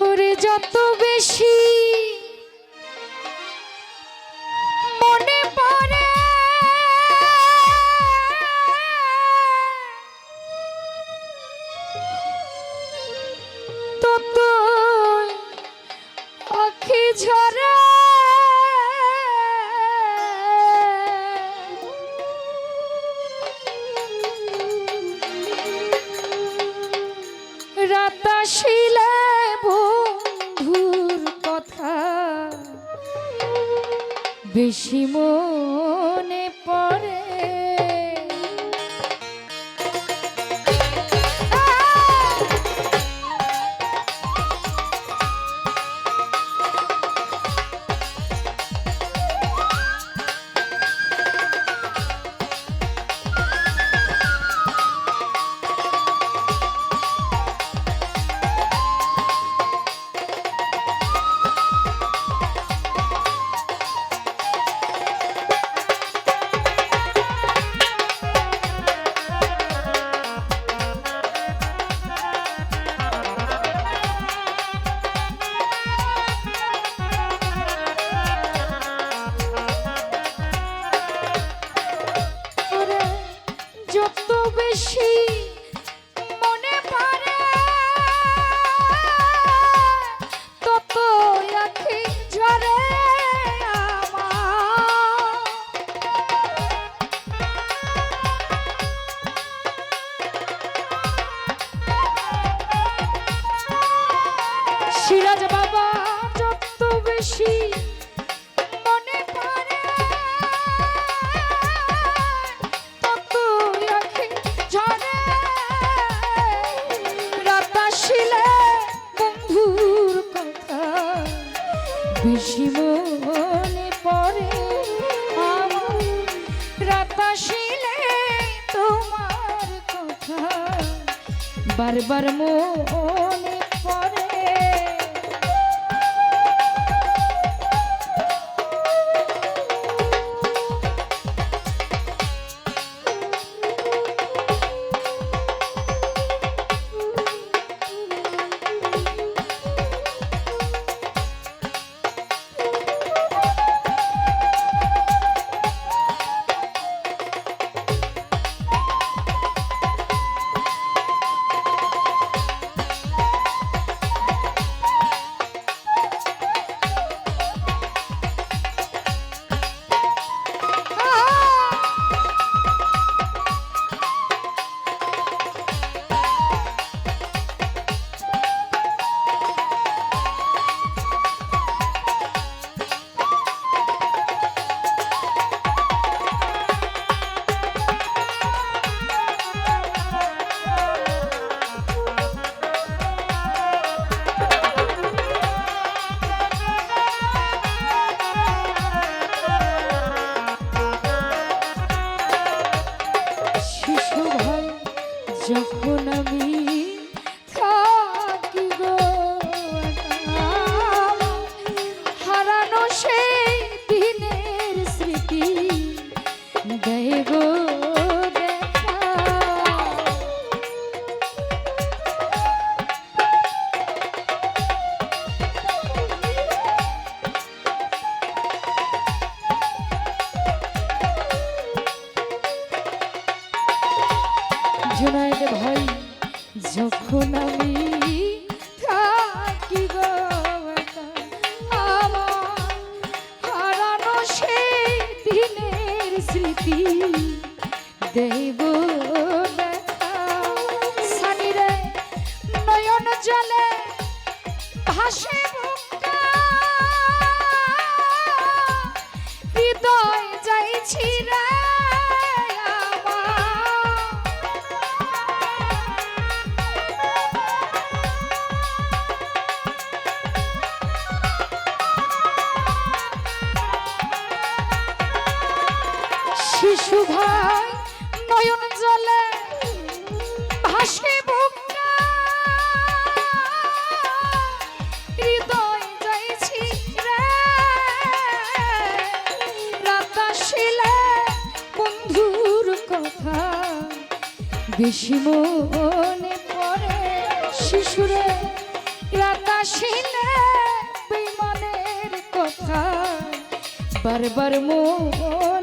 ওরে যত বেশি বাতাসিলে বন্ধুর কথা। বেশি মন বেশি। একবার বসে বেশি মনে পড়ে শিশুরে রাতাসিনে বেমানের কথা। বারবার মন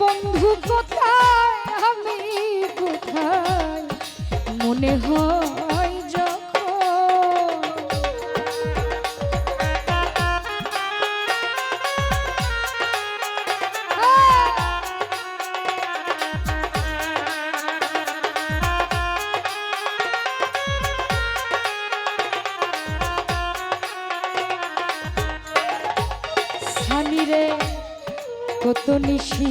বন্ধু কোথায়? আমি কোথায়? মনে হয় যখন। সানি কত নিশি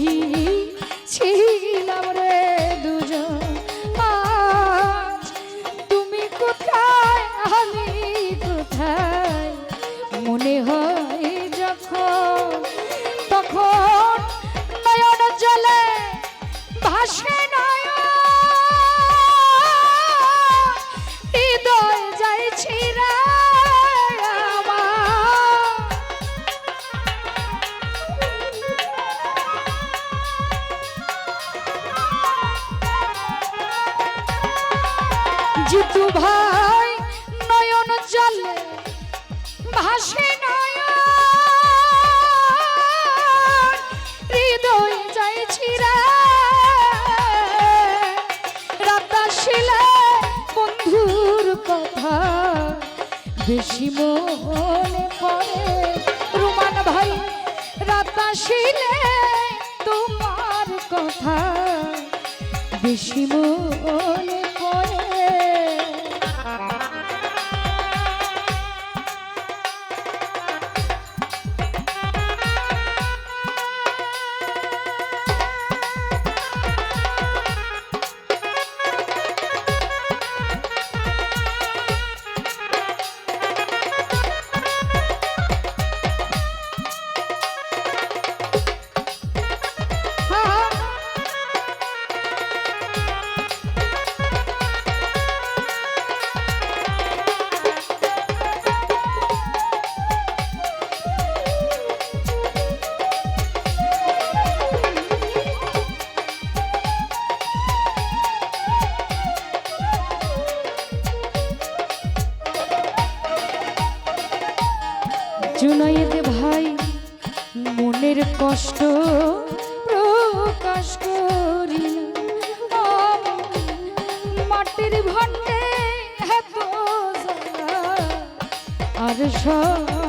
ছিলাম রে। জিতু ভাই, নয়ন জলে, ভাসে নয়ন, হৃদয় যায় ছিড়া। রাত বন্ধুর কথা, বেশি মনে পড়ে রুমান ভাই, রাত আসিলে তোমার কথা, বেশি মনে জুনাইদ ভাই মনের কষ্ট প্রকাশ করি মাটির ভান্ডে আর সহি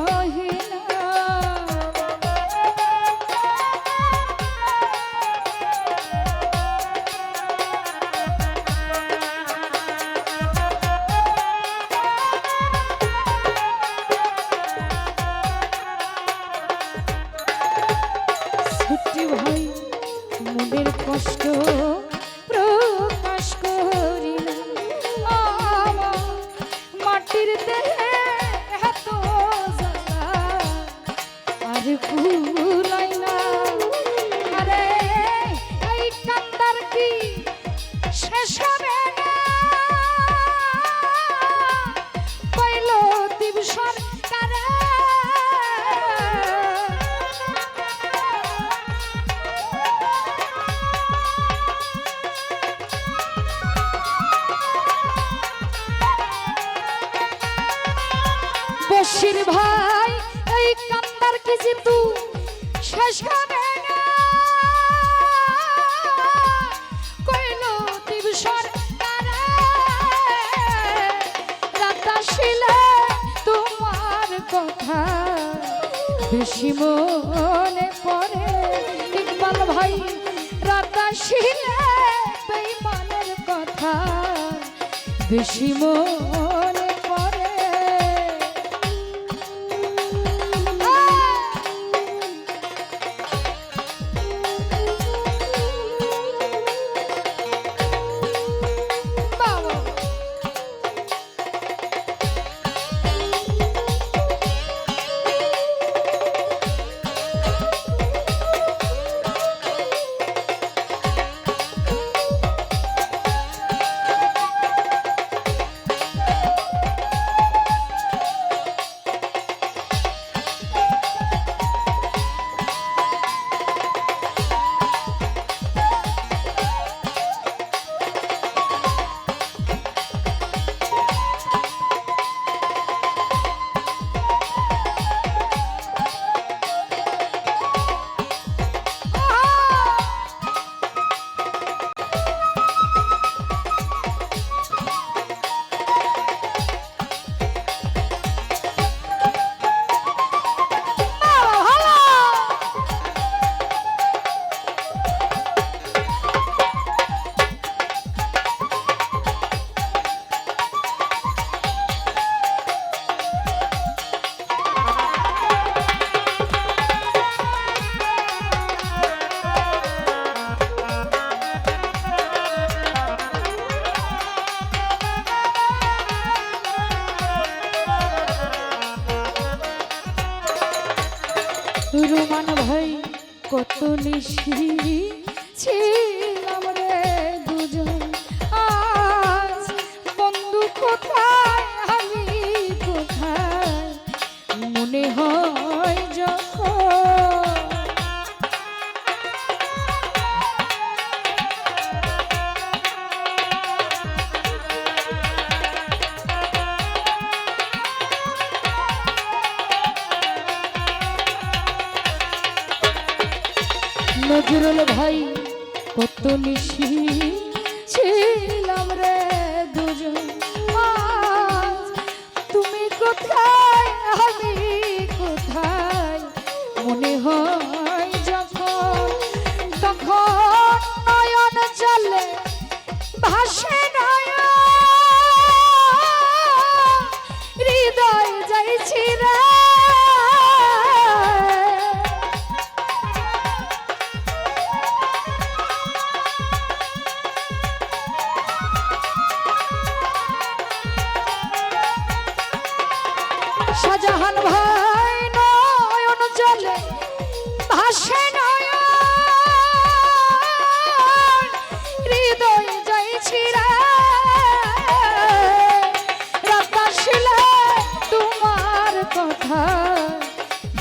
Fish Habit. খুশি মনে পড়ে। ইকবাল ভাই রাতা শিলে বেইমানের কথা। বেশি মনে রুমান ভাই কত নিশি ছিলাম রে দুজন। আজ বন্ধু কোথায়? নজরুল ভাই কত নিশি ছিলাম রে দুজন। তুমি কোথায়? আমি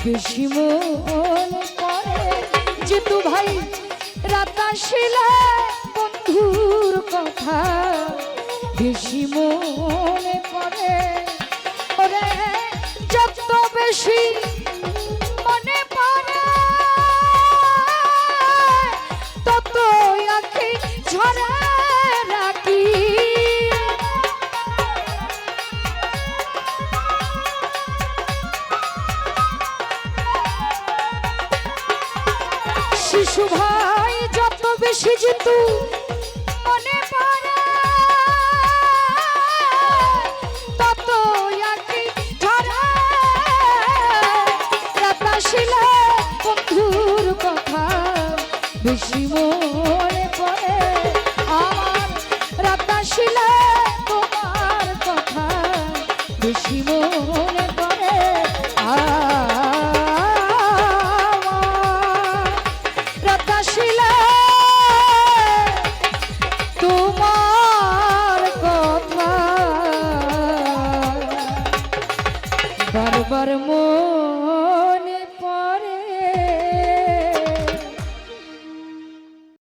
বেশি মন করে জিতু ভাই রাতাশিলা বন্ধুর কথা। বেশি মনে সে কিন্তু